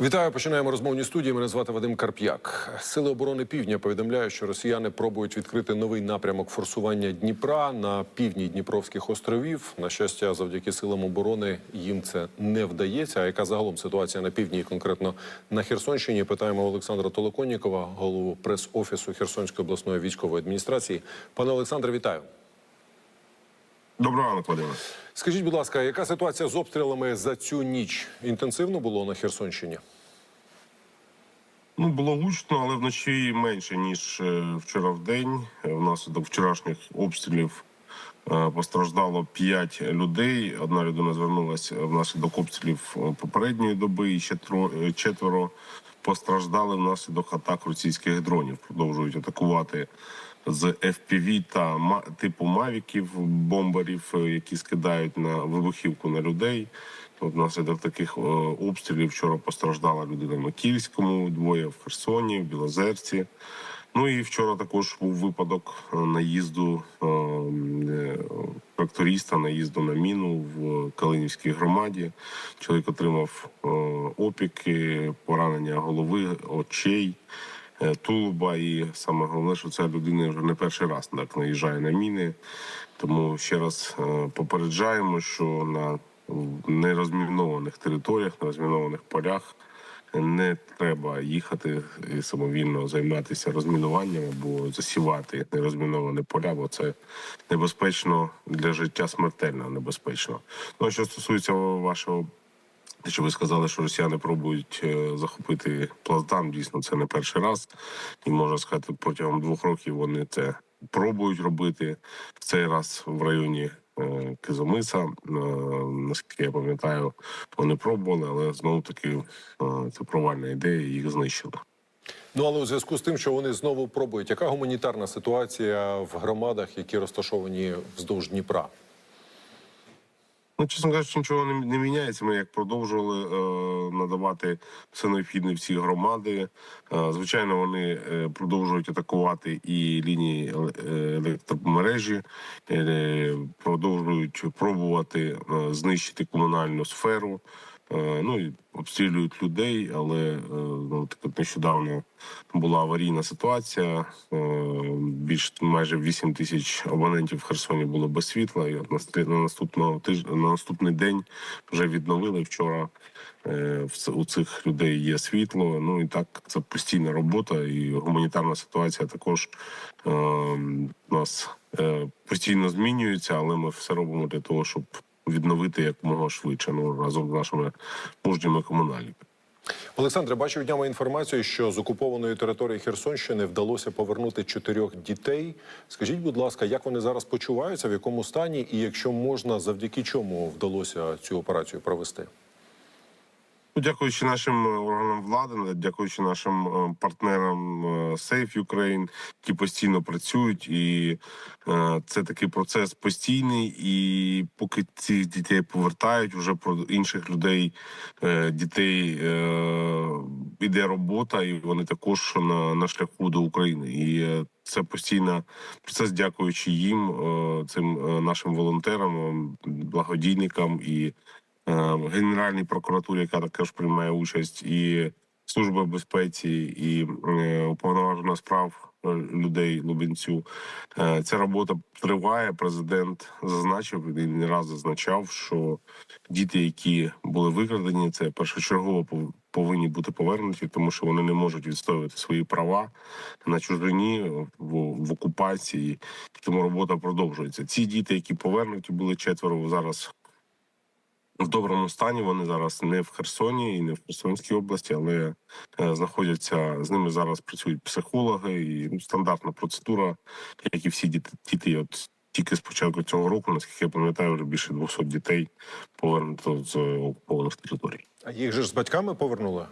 Вітаю, починаємо розмовні студії. Мене звати Вадим Карп'як. Сили оборони Півдня повідомляють, що росіяни пробують відкрити новий напрямок форсування Дніпра на півдні Дніпровських островів. На щастя, завдяки силам оборони їм це не вдається. А яка загалом ситуація на півдні, і конкретно на Херсонщині? Питаємо Олександра Толоконнікова, голову прес-офісу Херсонської обласної військової адміністрації. Пане Олександре, вітаю. Доброго ранку, Вадиме. Скажіть, будь ласка, яка ситуація з обстрілами за цю ніч? Інтенсивно було на Херсонщині? Ну було гучно, але вночі менше ніж е, вчора в день. Е, Внаслідок вчорашніх обстрілів е, постраждало 5 людей. Одна людина звернулася внаслідок обстрілів попередньої доби, і ще четверо постраждали внаслідок атак російських дронів. Продовжують атакувати з FPV та типу мавіків, бомберів, е, які скидають на вибухівку на людей. От Внаслідок таких е, обстрілів вчора постраждала людина в Макіївському, двоє в Херсоні, в Білозерці. Ну і вчора також був випадок наїзду е, тракториста, наїзду на міну в Калинівській громаді. Чоловік отримав опіки, поранення голови, очей, тулуба. І саме головне, що ця людина вже не перший раз так наїжджає на міни. Тому ще раз е, попереджаємо, що на нерозмінованих територіях, на розмінованих полях не треба їхати і самовільно займатися розмінуванням або засівати нерозміновані поля, бо це небезпечно для життя, смертельно небезпечно. Ну а що стосується вашого. Те, що ви сказали, що росіяни пробують е, захопити плацдарм, дійсно це не перший раз, і можна сказати, протягом двох років вони це пробують робити в цей раз в районі е, Кизомиса. Е, наскільки я пам'ятаю, вони пробували, але знову таки це провальна ідея, їх знищили. Ну але у зв'язку з тим, що вони знову пробують, яка гуманітарна ситуація в громадах, які розташовані вздовж Дніпра? Ну, чесно кажучи, нічого не, не міняється. Ми як продовжували е, надавати все необхідне всі громади. Е, звичайно, вони е, продовжують атакувати і лінії е, електромережі, е, продовжують пробувати е, знищити комунальну сферу. Е, ну і обстрілюють людей, але е, ну, так нещодавно була аварійна ситуація. Е, більш майже 8 тисяч абонентів в Херсоні було без світла. І на наступного тижня на наступний день вже відновили вчора. У цих людей є світло. Ну і так це постійна робота, і гуманітарна ситуація також е, у нас постійно змінюється, але ми все робимо для того, щоб відновити якомога швидше. Ну разом з нашими мужніми комунальниками. Олександре, бачив днями інформацію, що з окупованої території Херсонщини вдалося повернути чотирьох дітей. Скажіть, будь ласка, як вони зараз почуваються, в якому стані, і якщо можна, завдяки чому вдалося цю операцію провести? Дякуючи нашим е, органам влади, дякуючи нашим е, партнерам е, Safe Ukraine, які постійно працюють, і це такий процес постійний. І поки цих дітей повертають, вже про інших людей, дітей іде робота, і вони також на, на шляху до України. І це постійно процес, дякуючи їм, цим нашим волонтерам, благодійникам і е, Генеральній прокуратурі, яка також приймає участь, і служба безпеці, і е, уповноважена справ е, людей Лубенцю. Ця робота триває. Президент зазначив і не раз зазначав, що діти, які були викрадені, це першочергово пов- повинні бути повернуті, тому що вони не можуть відстоювати свої права на чужині в, в окупації. Тому робота продовжується. Ці діти, які повернуті, були четверо зараз в доброму стані. Вони зараз не в Херсоні і не в Херсонській області, але е, знаходяться з ними зараз. Працюють психологи і ну, стандартна процедура, як і всі діти. Діти от тільки з початку цього року, наскільки я пам'ятаю, вже більше 200 дітей повернуто з окупованих територій. А їх же ж з батьками повернули?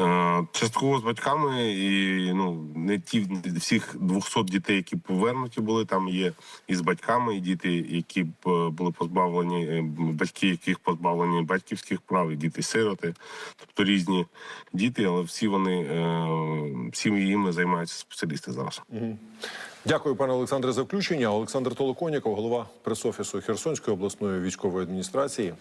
Е, Частково з батьками, і ну не ті всіх 200 дітей, які повернуті були. Там є і з батьками, і діти, які е, були позбавлені, е, батьки, яких позбавлені батьківських прав, і діти-сироти, тобто різні діти, але всі вони е, всі їми займаються спеціалісти зараз. Дякую, пане Олександре, за включення. Олександр Толоконіков, голова прес-офісу Херсонської обласної військової адміністрації.